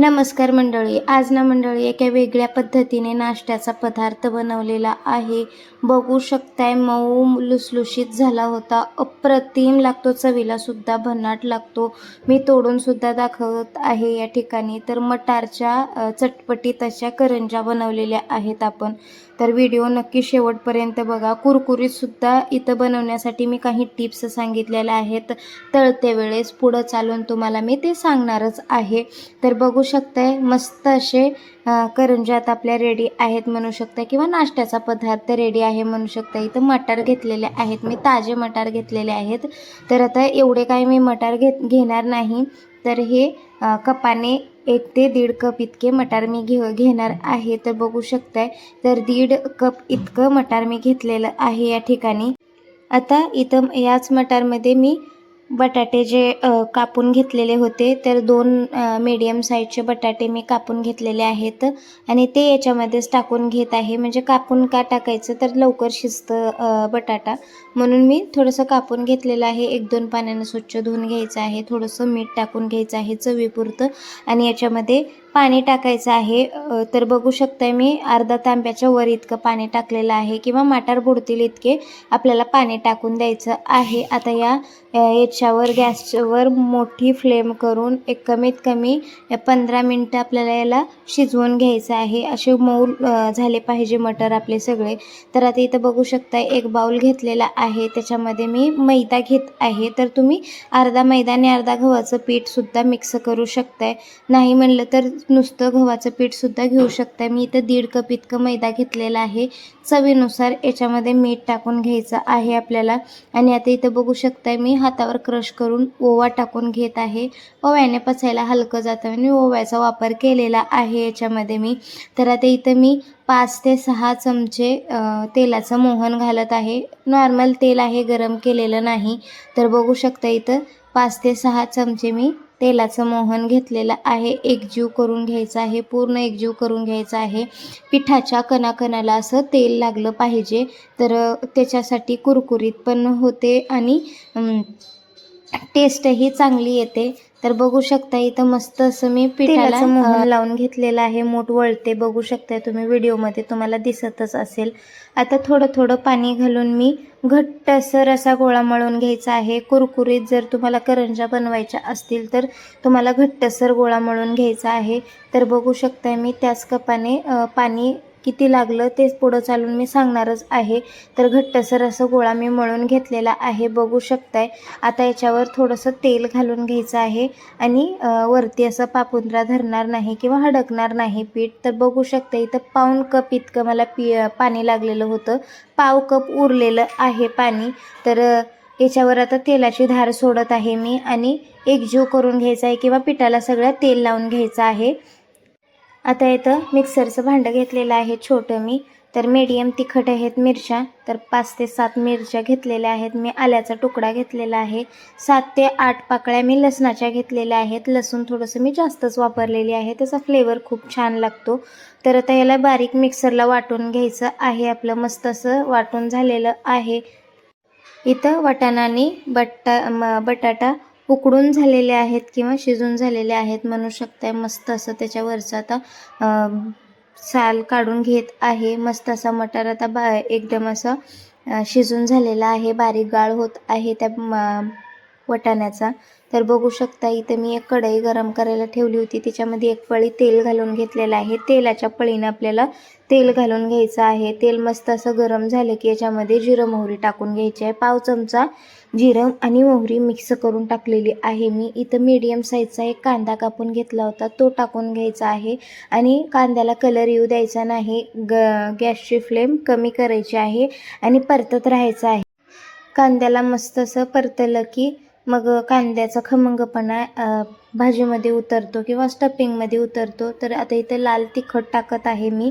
नमस्कार मंडळी आज ना मंडळी एका वेगळ्या पद्धतीने नाश्त्याचा पदार्थ बनवलेला आहे. बघू शकताय मऊ लुसलुशीत झाला होता. अप्रतिम लागतो चवीला सुद्धा भन्नाट लागतो. मी तोडून सुद्धा दाखवत आहे या ठिकाणी. तर मटारच्या चटपटीत अशा करंजा बनवलेल्या आहेत आपण. तर व्हिडिओ नक्की शेवटपर्यंत बघा. कुरकुरीतसुद्धा इथं बनवण्यासाठी मी काही टिप्स सांगितलेल्या आहेत. तळते वेळेस पुढं चालून तुम्हाला मी ते सांगणारच आहे. तर बघू शकताय मस्त असे करंज्यात करंजात आपल्या रेडी आहेत म्हणू शकता किंवा नाश्त्याचा पदार्थ रेडी आहे म्हणू शकता इथं मटार घेतलेले आहेत. मी ताजे मटार घेतलेले आहेत. तर आता एवढे काही मी मटार घेत घेणार नाही. तर हे कपाने एक ते दीड कप इतके मटार मी घे घेणार आहे. तर बघू शकताय तर दीड कप इतकं मटार मी घेतलेलं आहे या ठिकाणी. आता इथं याच मटारमध्ये मी बटाटे जे कापून घेतलेले होते तर दोन मीडियम साईजचे बटाटे मी कापून घेतलेले आहेत. आणि ते याच्यामध्येच टाकून घेत आहे. म्हणजे कापून का टाकायचं? तर लवकर शिजतं बटाटा. म्हणून मी थोडंसं कापून घेतलेलं आहे. एक दोन पाण्यानं स्वच्छ धुवून घ्यायचं आहे. थोडंसं मीठ टाकून घ्यायचं आहे चवीपुरतं. आणि याच्यामध्ये पाणी टाकायचं आहे. तर बघू शकता मी अर्धा तांब्याच्या वर इतकं पाणी टाकलेलं आहे किंवा माटार बुडतील इतके आपल्याला पाणी टाकून द्यायचं आहे. आता या याच्यावर गॅसवर मोठी फ्लेम करून एक कमीत कमी पंधरा मिनटं आपल्याला याला शिजवून घ्यायचं आहे. असे मऊ झाले पाहिजे मटर आपले सगळे. तर आता इथं बघू शकता एक बाऊल घेतलेला आहे. त्याच्यामध्ये मी मैदा घेत आहे. तर तुम्ही अर्धा मैदा आणि अर्धा गव्हाचं पीठसुद्धा मिक्स करू शकताय. नाही म्हणलं तर नुसतं गव्हाचं पीठसुद्धा घेऊ शकता मी इथं दीड कप इतकं मैदा घेतलेला आहे. चवीनुसार याच्यामध्ये मीठ टाकून घ्यायचं आहे आपल्याला. आणि आता इथं बघू शकता मी हातावर क्रश करून ओवा टाकून घेत आहे. ओव्याने पचायला हलकं जातं आणि ओव्याचा वापर केलेला आहे याच्यामध्ये मी. तर आता इथं मी पाच ते सहा चमचे तेलाचं मोहन घालत आहे. नॉर्मल तेल आहे गरम केलेलं नाही. तर बघू शकता इथं पाच ते सहा चमचे मी तेलाचं मोहन घेतलेलं आहे. एकजीव करून घ्यायचं आहे. पूर्ण एकजीव करून घ्यायचं आहे. पिठाच्या कणाकणाला असं तेल लागलं पाहिजे. तर त्याच्यासाठी कुरकुरीत पण होते आणि टेस्टही चांगली येते. तर बघू शकता इथं मस्त असं मी पिठाला मोहन लावून घेतलेलं आहे. मूठ वळते. बघू शकताय तुम्ही व्हिडिओमध्ये तुम्हाला दिसतच असेल. आता थोडं थोडं पाणी घालून मी घट्टसर असा गोळा मळून घ्यायचा आहे. कुरकुरीत जर तुम्हाला करंजा बनवायच्या असतील तर तुम्हाला घट्टसर गोळा मळून घ्यायचा आहे. तर बघू शकताय मी त्याच कपाने पाणी किती लागलं तेच पुढं चालून मी सांगणारच आहे. तर घट्टसर असं गोळा मी मळून घेतलेला आहे. बघू शकताय. आता याच्यावर थोडंसं तेल घालून घ्यायचं आहे. आणि वरती असं पापुंद्रा धरणार नाही किंवा हडकणार नाही पीठ. तर बघू शकता इथं पाऊण कप इतकं मला पी पाणी लागलेलं होतं. पाव कप उरलेलं आहे पाणी. तर याच्यावर आता तेलाची धार सोडत आहे मी. आणि एकजीव करून घ्यायचा आहे किंवा पिठाला सगळं तेल लावून घ्यायचं आहे. आता इथं मिक्सरचं भांडं घेतलेलं आहे छोटं मी. तर मीडियम तिखट आहेत मिरच्या. तर पाच ते सात मिरच्या घेतलेल्या आहेत. मी आल्याचा तुकडा घेतलेला आहे. सात ते आठ पाकळ्या मी लसणाच्या घेतलेल्या आहेत. लसूण थोडंसं मी जास्तच वापरलेली आहे. त्याचा फ्लेवर खूप छान लागतो. तर आता याला बारीक मिक्सरला वाटून घ्यायचं आहे. आपलं मस्त असं वाटून झालेलं आहे. इथं वाटाणा आणि बट्टा म बटाटा उकडून झालेले आहेत किंवा शिजून झालेले आहेत. म्हणू शकताय मस्त असं त्याच्यावरचं आता साल काढून घेत आहे. मस्त असा मटार आता बा एकदम असं शिजून झालेला आहे. बारीक गाळ होत आहे त्या म- वटाण्याचा. तर बघू शकता इथं मी एक कढई गरम करायला ठेवली होती. त्याच्यामध्ये एक पळी तेल घालून घेतलेलं आहे. तेलाच्या पळीनं आपल्याला तेल घालून घ्यायचं आहे. तेल मस्त असं गरम झालं की याच्यामध्ये जिरं मोहरी टाकून घ्यायची आहे. पाव चमचा जिरं आणि मोहरी मिक्स करून टाकलेली आहे. मी इथं मीडियम साईजचा एक कांदा कापून घेतला होता. तो टाकून घ्यायचा आहे आणि कांद्याला कलर येऊ द्यायचा नाही. ग गॅसची फ्लेम कमी करायची आहे आणि परतत राहायचं आहे. कांद्याला मस्त असं परतलं की मग कांद्याचा खमंगपणा भाजीमध्ये उतरतो किंवा स्टपिंगमध्ये उतरतो. तर आता इथे लाल तिखट टाकत आहे मी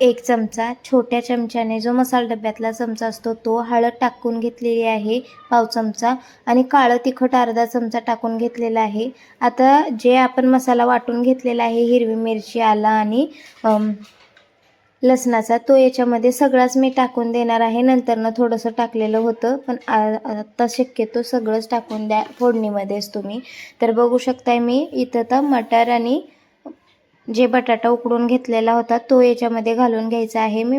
एक चमचा. छोट्या चमच्याने जो मसाला डब्यातला चमचा असतो तो हळद टाकून घेतलेली आहे पाव चमचा. आणि काळं तिखट अर्धा चमचा टाकून घेतलेला आहे. आता जे आपण मसाला वाटून घेतलेला आहे हिरवी मिरची आला आणि लसणाचा. तो याच्यामध्ये सगळाच मी टाकून देणार आहे. नंतरनं थोडंसं टाकलेलं होतं पण आत्ता शक्यतो सगळंच टाकून द्या. फोडणीमध्येच तुम्ही. तर बघू शकताय मी इथं तर मटार आणि जे बटाटा उकडून घेतलेला होता तो याच्यामध्ये घालून घ्यायचा आहे. मी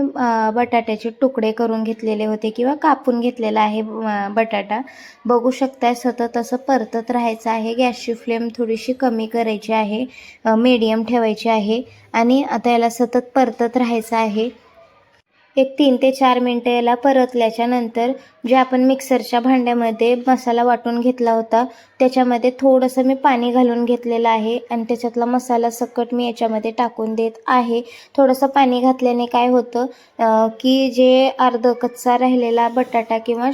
बटाट्याचे तुकडे करून घेतलेले होते किंवा कापून घेतलेला आहे बटाटा. बघू शकताय सतत असं परतत राहायचं आहे. गॅसची फ्लेम थोडीशी कमी करायची आहे मीडियम ठेवायची आहे. आणि आता याला सतत परतत राहायचं आहे. एक तीन ते चार मिनटं याला परतल्याच्या नंतर जे आपण मिक्सरच्या भांड्यामध्ये मसाला वाटून घेतला होता त्याच्यामध्ये थोडंसं मी पाणी घालून घेतलेलं आहे आणि त्याच्यातला मसाला सकट मी याच्यामध्ये टाकून देत आहे. थोडंसं पाणी घातल्याने काय होतं की जे अर्ध कच्चा राहिलेला बटाटा किंवा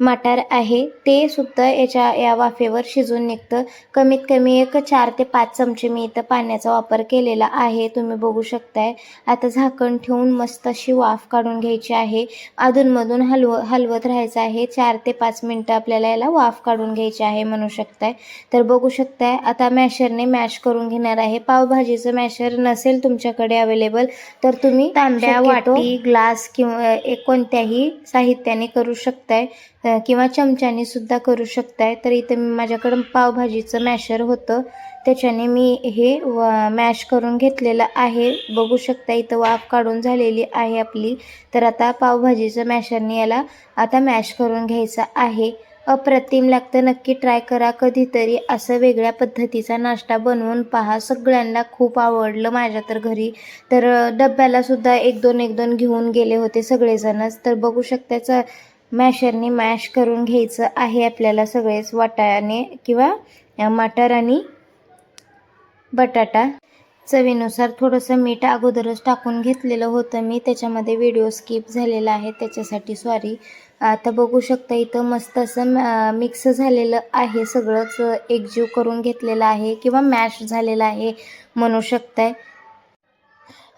मटार आहे. ते सुद्धा याच्या या वाफेवर शिजून निघतं. कमीत कमी एक चार ते पाच चमचे मी इथं पाण्याचा वापर केलेला आहे. तुम्ही बघू शकताय. आता झाकण ठेवून मस्त अशी वाफ काढून घ्यायची आहे. अधूनमधून हलव हलवत राहायचं आहे. चार ते पाच मिनटं आपल्याला याला वाफ काढून घ्यायची आहे म्हणू शकताय. तर बघू शकताय आता मॅशरने मॅश करून घेणार आहे. पावभाजीचं मॅशर नसेल तुमच्याकडे अवेलेबल तर तुम्ही तांब्या वाटी ग्लास किंवा कोणत्याही साहित्याने करू शकताय. किंवा चमच्याने सुद्धा करू शकताय. तर इथं मी माझ्याकडं पावभाजीचं मॅशर होतं. त्याच्याने मी हे मॅश करून घेतलेलं आहे. बघू शकता इथं वाफ काढून झालेली आहे आपली. तर आता पावभाजीचं मॅशरने याला आता मॅश करून घ्यायचं आहे. अप्रतिम लागतं. नक्की ट्राय करा कधीतरी. असं वेगळ्या पद्धतीचा नाश्ता बनवून पहा. सगळ्यांना खूप आवडलं माझ्या तर घरी. तर डब्याला सुद्धा एक दोन एक दोन घेऊन गेले होते सगळेजणच. तर बघू शकताच मॅशरने मॅश करून घ्यायचं आहे आपल्याला सगळेच वाटाणे किंवा मटर मटार आणि बटाटा. चवीनुसार थोडंसं मीठ अगोदरच टाकून घेतलेलं होतं मी. त्याच्यामध्ये व्हिडिओ स्किप झालेला आहे. त्याच्यासाठी सॉरी आता बघू शकता इथं मस्त असं मिक्स झालेलं आहे. सगळंच एकजीव करून घेतलेलं आहे किंवा मॅश झालेलं आहे म्हणू शकताय.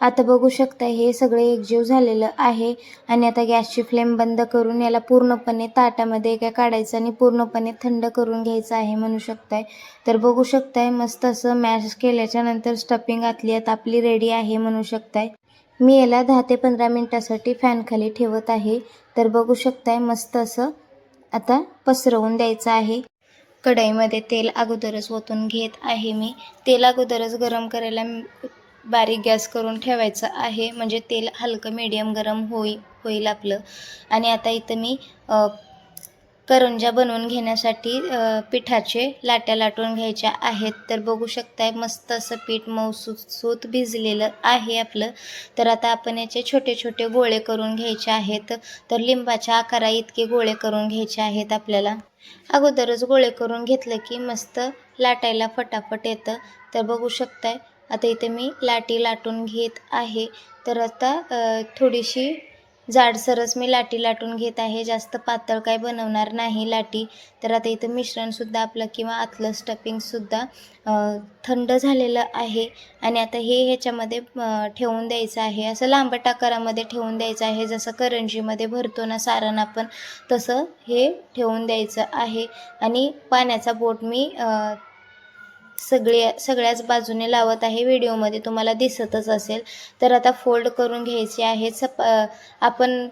आता बघू शकता हे सगळे एकजीव झालेलं आहे आणि आता गॅसची फ्लेम बंद करून याला पूर्णपणे ताटामध्ये काय काढायचं आणि पूर्णपणे थंड करून घ्यायचं आहे म्हणू शकताय. तर बघू शकताय मस्त असं मॅश केल्याच्यानंतर स्टफिंग आतली आता आपली रेडी आहे म्हणू शकताय. मी याला दहा ते पंधरा मिनटासाठी फॅनखाली ठेवत आहे. तर बघू शकताय मस्त असं आता पसरवून द्यायचं आहे. कढईमध्ये तेल अगोदरच ओतून घेत आहे मी. तेल अगोदरच गरम करायला बारीक गॅस करून ठेवायचं आहे. म्हणजे तेल हलकं मीडियम गरम होई होईल आपलं. आणि आता इथं मी करंजा बनवून घेण्यासाठी पिठाचे लाट्या लाटून घ्यायच्या आहेत. तर बघू शकताय मस्त असं पीठ मऊसूत भिजलेलं आहे आपलं. तर आता आपण याचे छोटे छोटे गोळे करून घ्यायचे आहेत. तर लिंबाच्या आकारा इतके गोळे करून घ्यायचे आहेत आपल्याला. अगोदरच गोळे करून घेतलं की मस्त लाटायला फटाफट येतं. तर बघू शकताय आता इथे मी लाटी लाटून घेत आहे. तर आता थोडीशी जाडसरच मी लाटी लाटून घेत आहे. जास्त पातळ काय बनवणार नाही लाटी. तर आता इथं मिश्रणसुद्धा आपलं किंवा आतलं स्टफिंगसुद्धा थंड झालेलं आहे. आणि आता हे ह्याच्यामध्ये ठेवून द्यायचं आहे. असं लांबट आकारामध्ये ठेवून द्यायचं आहे. जसं करंजीमध्ये भरतो ना सारण आपण तसं हे ठेवून द्यायचं आहे. आणि पाण्याचा बोट मी सगळे सगळ्याच बाजूने लावत आहे व्हिडिओमध्ये. तुम्हाला दिसतच असेल. तर आता फोल्ड करून घ्यायचे आहेत सप आपण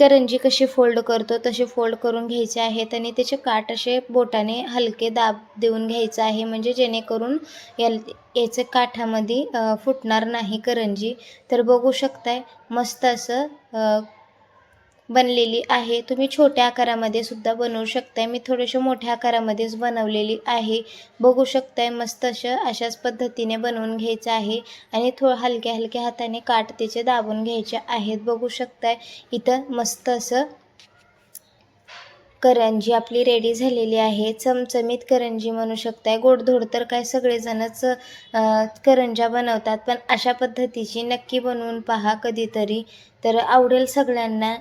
करंजी कशी फोल्ड करतो तशी फोल्ड करून घ्यायचे आहेत आणि त्याचे काट असे बोटाने हलके दाब देऊन घ्यायचं आहे. म्हणजे जेणेकरून या याचे काठामध्ये फुटणार नाही करंजी. तर बघू शकताय मस्त असं बनलेली आहे. तुम्ही छोट्या आकारामध्ये सुद्धा बनवू शकताय. मी थोडेसे मोठ्या आकारामध्येच बनवलेली आहे. बघू शकताय मस्त असं अशाच पद्धतीने बनवून घ्यायचं आहे. आणि थोडं हलक्या हलक्या हाताने काट त्याचे दाबून घ्यायचे आहेत. बघू शकताय इथं मस्त असं करंजी आपली रेडी झालेली आहे. चमचमीत करंजी म्हणू शकताय. गोडधोड तर काय सगळेजणच करंजा करंज्या बनवतात. पण अशा पद्धतीची नक्की बनवून पहा कधीतरी. तर आवडेल सगळ्यांना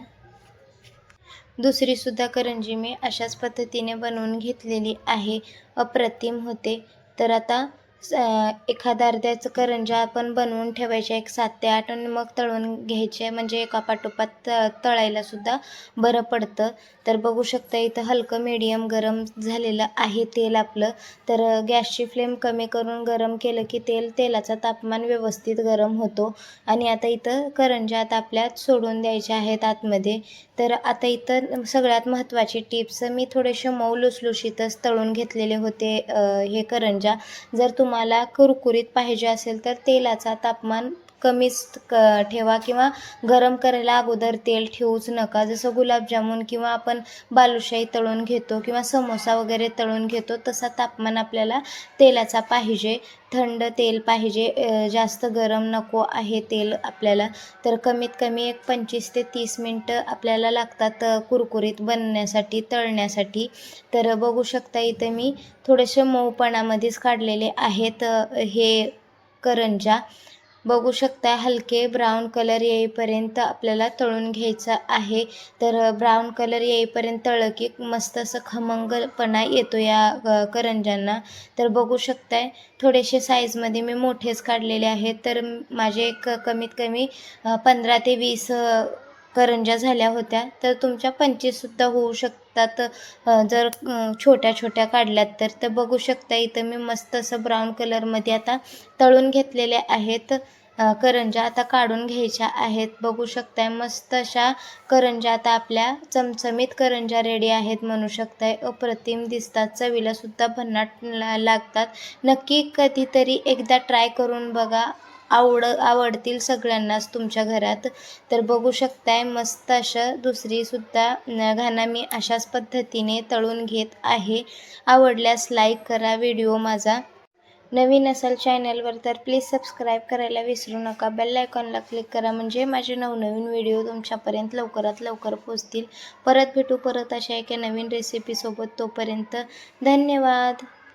दुसरीसुद्धा करंजी मी अशाच पद्धतीने बनवून घेतलेली आहे. अप्रतिम होते. तर आता एखादा अर्ध्याचं करंजा आपण बनवून ठेवायच्या एक सात ते आठ आणि मग तळून घ्यायचे. म्हणजे एकापाठोपाठ त तळायला सुद्धा बरं पडतं. तर बघू शकता इथं हलकं मीडियम गरम झालेलं आहे तेल आपलं. तर गॅसची फ्लेम कमी करून गरम केलं की तेल तेलाचा तापमान व्यवस्थित गरम होतो. आणि आता इथं करंजा आता आपल्यात सोडून द्यायच्या आहेत आतमध्ये. तर आता इथं सगळ्यात महत्त्वाची टिप्स मी थोडेसे मऊ लुसलुशीतच तळून घेतलेले होते हे करंजा. जर तुम्हाला तुम्हाला कुरकुरीत पाहिजे असेल तर तेलाचा तापमान कमीच क ठेवा किंवा गरम करायला अगोदर तेल ठेवूच नका. जसं गुलाबजामुन किंवा आपण बालुशाही तळून घेतो किंवा समोसा वगैरे तळून घेतो तसा तापमान आपल्याला तेलाचा पाहिजे. थंड तेल पाहिजे. जास्त गरम नको आहे तेल आपल्याला. तर कमीत कमी एक पंचवीस ते तीस मिनटं आपल्याला लागतात कुरकुरीत बनण्यासाठी तळण्यासाठी. तर बघू शकता इथं मी थोडेसे मऊपणामध्येच काढलेले आहेत हे करंजा. बघू शकता हलके ब्राऊन कलर येईपर्यंत आपल्याला तळून घ्यायचं आहे. तर ब्राऊन कलर येईपर्यंत तळलं की मस्त असं खमंगपणा येतो या करंजांना करंज्यांना. तर बघू शकताय थोडेसे साईजमध्ये मी मोठेच काढलेले आहेत. तर माझे एक कमीत कमी पंधरा ते वीस करंज्या झाल्या होत्या तर तुमच्या पंचवीससुद्धा होऊ शकतात. जर छोट्या छोट्या काढल्यात तर. तर बघू शकता इथं मी मस्त असं ब्राऊन कलरमध्ये आता तळून घेतलेले आहेत. करंज्या आता काढून घ्यायच्या आहेत. बघू शकताय मस्त अशा करंज्या आता आपल्या चमचमीत करंज्या रेडी आहेत म्हणू शकताय. अप्रतिम दिसतात चवीलासुद्धा भन्नाट लागतात. नक्की कधीतरी एकदा ट्राय करून बघा. आवड आवडतील सगळ्यांनाच तुमच्या घरात. तर बघू शकताय मस्त अशा दुसरीसुद्धा घाना मी अशाच पद्धतीने तळून घेत आहे. आवडल्यास लाईक करा व्हिडिओ माझा. नवीन असाल चॅनलवर तर प्लीज सबस्क्राईब करायला विसरू नका. बेल आयकॉनला क्लिक करा म्हणजे माझे नवनवीन व्हिडिओ तुमच्यापर्यंत लवकरात लवकर पोचतील परत भेटू परत अशा एका नवीन रेसिपीसोबत तोपर्यंत धन्यवाद.